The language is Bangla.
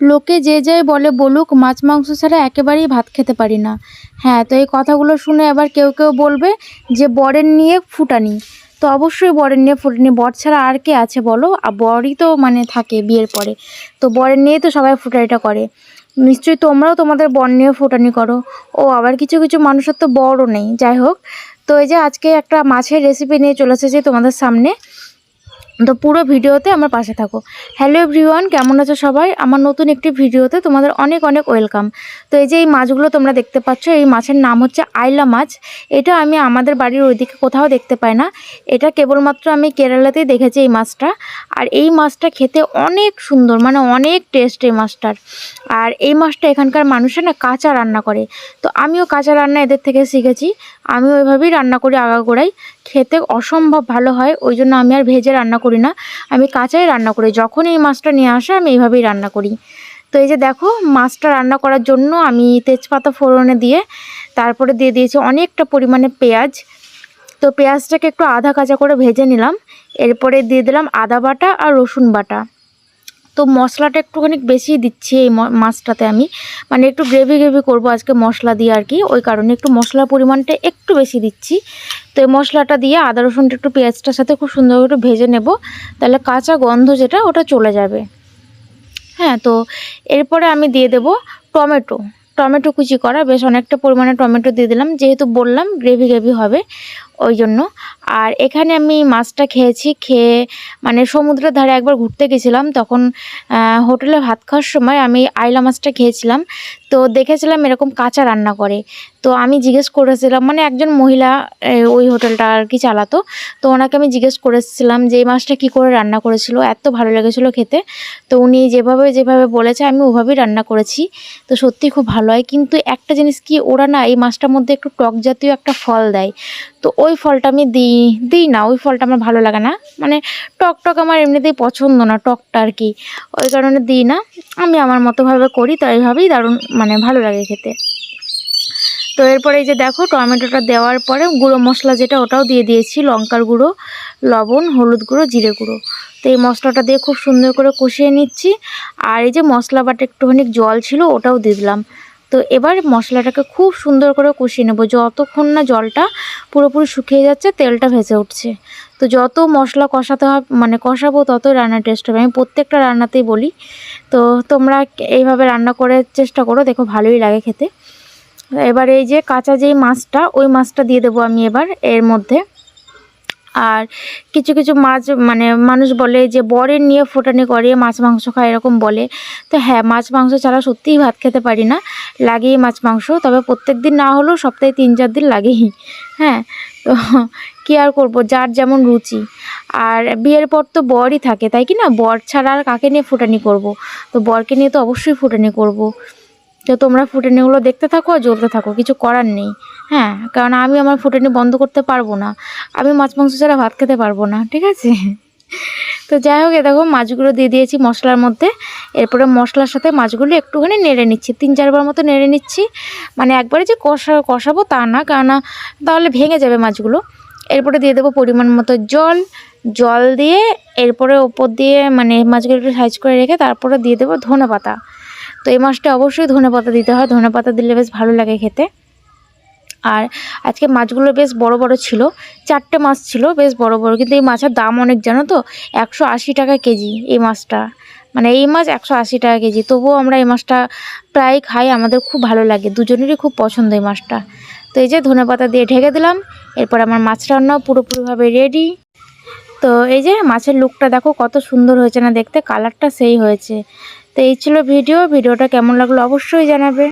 লোকে যে যাই বলে বলুক, মাছ, মাংস ছাড়া একেবারেই ভাত খেতে পারি না। হ্যাঁ তো এই কথাগুলো শুনে আবার কেউ কেউ বলবে যে বরের নিয়ে ফুটানি। তো অবশ্যই বরের নিয়ে ফুটানি। বর ছাড়া আর কে আছে বলো? আর বরই তো মানে থাকে বিয়ের পরে। তো বরের নিয়েই তো সবাই ফুটানিটা করে। নিশ্চয়ই তোমরাও তোমাদের বর নিয়ে ফুটানি করো। ও আবার কিছু কিছু মানুষের তো বরও নেই। যাই হোক, তো এই যে আজকে একটা মাছের রেসিপি নিয়ে চলে এসেছি তোমাদের সামনে। তো পুরো ভিডিওতে আমার পাশে থাকো। হ্যালো এভরিওয়ান কেমন আছো সবাই? আমার নতুন একটি ভিডিওতে তোমাদের অনেক অনেক ওয়েলকাম তো এই যে এই মাছগুলো তোমরা দেখতে পাচ্ছ, এই মাছের নাম হচ্ছে আইলা মাছ। এটা আমি আমাদের বাড়ির ওইদিকে কোথাও দেখতে পাই না। এটা কেবলমাত্র আমি কেরালাতেই দেখেছি এই মাছটা। আর এই মাছটা খেতে অনেক সুন্দর মানে অনেক টেস্ট এই মাছটার। আর এই মাছটা এখানকার মানুষে না কাঁচা রান্না করে। তো আমিও কাঁচা রান্না এদের থেকে শিখেছি। আমি ওইভাবেই রান্না করি, আগাগোড়াই। খেতে অসম্ভব ভালো হয়, ওই জন্য আমি আর ভেজে রান্না করি না। আমি কাঁচাই রান্না করি যখন এই মাছটা নিয়ে আসে আমি এইভাবেই রান্না করি। তো এই যে দেখো, মাছটা রান্না করার জন্য আমি তেজপাতা ফোড়নে দিয়ে তারপরে দিয়ে দিয়েছি অনেকটা পরিমাণে পেঁয়াজ। তো পেঁয়াজটাকে একটু আধা কাঁচা করে ভেজে নিলাম, এরপরে দিয়ে দিলাম আদা বাটা আর রসুন বাটা। তো মশলাটা একটুখানি বেশি দিচ্ছি এই মাছটাতে আমি। মানে একটু গ্রেভি গ্রেভি করব আজকে মশলা দিয়ে আর কি। ওই কারণে একটু মশলার পরিমাণটা একটু বেশি দিচ্ছি। তো এই মশলাটা দিয়ে আদা, রসুনটা একটু পেঁয়াজটার সাথে খুব সুন্দর করে ভেজে নেব। তাহলে কাঁচা গন্ধ যেটা, ওটা চলে যাবে। হ্যাঁ তো এরপরে আমি দিয়ে দেব টমেটো। টমেটো কুচি করা, বেশ অনেকটা পরিমাণে টমেটো দিয়ে দিলাম। যেহেতু বললাম গ্রেভি গ্রেভি হবে ওই জন্য। আর এখানে আমি মাছটা খেয়েছি, খেয়ে মানে সমুদ্রের ধারে একবার ঘুরতে গেছিলাম। তখন হোটেলে ভাত খাওয়ার সময় আমি আইলা মাছটা খেয়েছিলাম। তো দেখেছিলাম এরকম কাঁচা রান্না করে। তো আমি জিজ্ঞেস করেছিলাম মানে একজন মহিলা ওই হোটেলটা আর কি চালাতো। তো ওনাকে আমি জিজ্ঞেস করেছিলাম যে, এই মাছটা কী করে রান্না করেছিল? এত ভালো লেগেছিলো খেতে? তো উনি যেভাবে যেভাবে বলেছে, আমি ওভাবেই রান্না করেছি। তো সত্যি খুব ভালো হয়। কিন্তু একটা জিনিস কি, ওরা না এই মাছটার মধ্যে একটু টক জাতীয় একটা ফল দেয়। তো ওই ফলটা আমি দিই দিই না, ওই ফলটা আমার ভালো লাগে না। মানে টক টক আমার এমনিতেই পছন্দ না, টকটা আর কি। ওই কারণে দিই না। আমি আমার মতোভাবে করি তো এইভাবেই দারুণ মানে ভালো লাগে খেতে। তো এরপরে এই যে দেখো, টমেটোটা দেওয়ার পরে গুঁড়ো মশলা যেটা, ওটাও দিয়ে দিয়েছি। লঙ্কার গুঁড়ো, লবণ, হলুদ গুঁড়ো, জিরে গুঁড়ো। তো এই মশলাটা দিয়ে খুব সুন্দর করে কষিয়ে নিচ্ছি। আর এই যে মশলা বাটা একটুখানি জল ছিল, ওটাও দিয়ে দিলাম। তো এবার মশলাটাকে খুব সুন্দর করে কষিয়ে নেব। যতক্ষণ না জলটা পুরোপুরি শুকিয়ে যাচ্ছে, তেলটা ভেসে উঠছে। তো যত মশলা কষাতে হবে মানে কষাবো, তত রান্নার টেস্ট হবে। আমি প্রত্যেকটা রান্নাতেই বলি। তো তোমরা এইভাবে রান্না করে চেষ্টা করো, দেখো ভালোই লাগে খেতে। এবার এই যে কাঁচা যেই মাছটা, ওই মাছটা দিয়ে দেবো আমি এবার এর মধ্যে। আর কিছু কিছু মাছ মানে মানুষ বলে যে বরের নিয়ে ফোটানি করে, মাছ মাংস খায় এরকম বলে। তো হ্যাঁ মাছ মাংস ছাড়া সত্যিই ভাত খেতে পারি না, লাগেই মাছ মাংস। তবে প্রত্যেক দিন না হলেও সপ্তাহে তিন চার দিন লাগেই। হ্যাঁ তো কী আর করব, যার যেমন রুচি। আর বিয়ের পর তো বরই থাকে, তাই কি না? বর ছাড়া আর কাকে নিয়ে ফুটানি করব? তো বরকে নিয়ে তো অবশ্যই ফুটানি করব। তো তোমরা ফুটেনিগুলো দেখতে থাকো আর জ্বলতে থাকো, কিছু করার নেই। হ্যাঁ কারণ আমি আমার ফুটেনি বন্ধ করতে পারব না। আমি মাছ মাংস ছাড়া ভাত খেতে পারব না, ঠিক আছে? তো যাই হোক দেখো মাছগুলো দিয়ে দিয়েছি মশলার মধ্যে। এরপরে মশলার সাথে মাছগুলো একটুখানি নেড়ে নিচ্ছি, তিন চারবার মতো নেড়ে নিচ্ছি। মানে একবারে যে কষা, কষাবো তা না কেননা তাহলে ভেঙে যাবে মাছগুলো। এরপরে দিয়ে দেবো পরিমাণ মতো জল। জল দিয়ে এরপরে ওপর দিয়ে মানে মাছগুলো একটু সাইজ করে রেখে তারপরে দিয়ে দেবো ধনে পাতা তো এই মাছটা অবশ্যই ধনে পাতা দিতে হয়। ধনে পাতা দিলে বেশ ভালো লাগে খেতে। আর আজকে মাছগুলো বেশ বড় বড় ছিল। চারটে মাছ ছিল বেশ বড় বড়। কিন্তু এই মাছের দাম অনেক, জানো তো? একশো আশি টাকা কেজি এই মাছটা। মানে এই মাছ একশো আশি টাকা কেজি। তবুও আমরা এই মাছটা প্রায় খাই। আমাদের খুব ভালো লাগে। দুজনেরই খুব পছন্দ এই মাছটা। তো এই যে ধনে পাতা দিয়ে ঢেকে দিলাম। এরপর আমার মাছ রান্নাও পুরোপুরিভাবে রেডি। তো এই যে মাছের লুকটা দেখো কত সুন্দর হয়েছে না দেখতে? কালারটা সেই হয়েছে। এই ছিল ভিডিও। ভিডিওটা কেমন লাগল অবশ্যই জানাবে।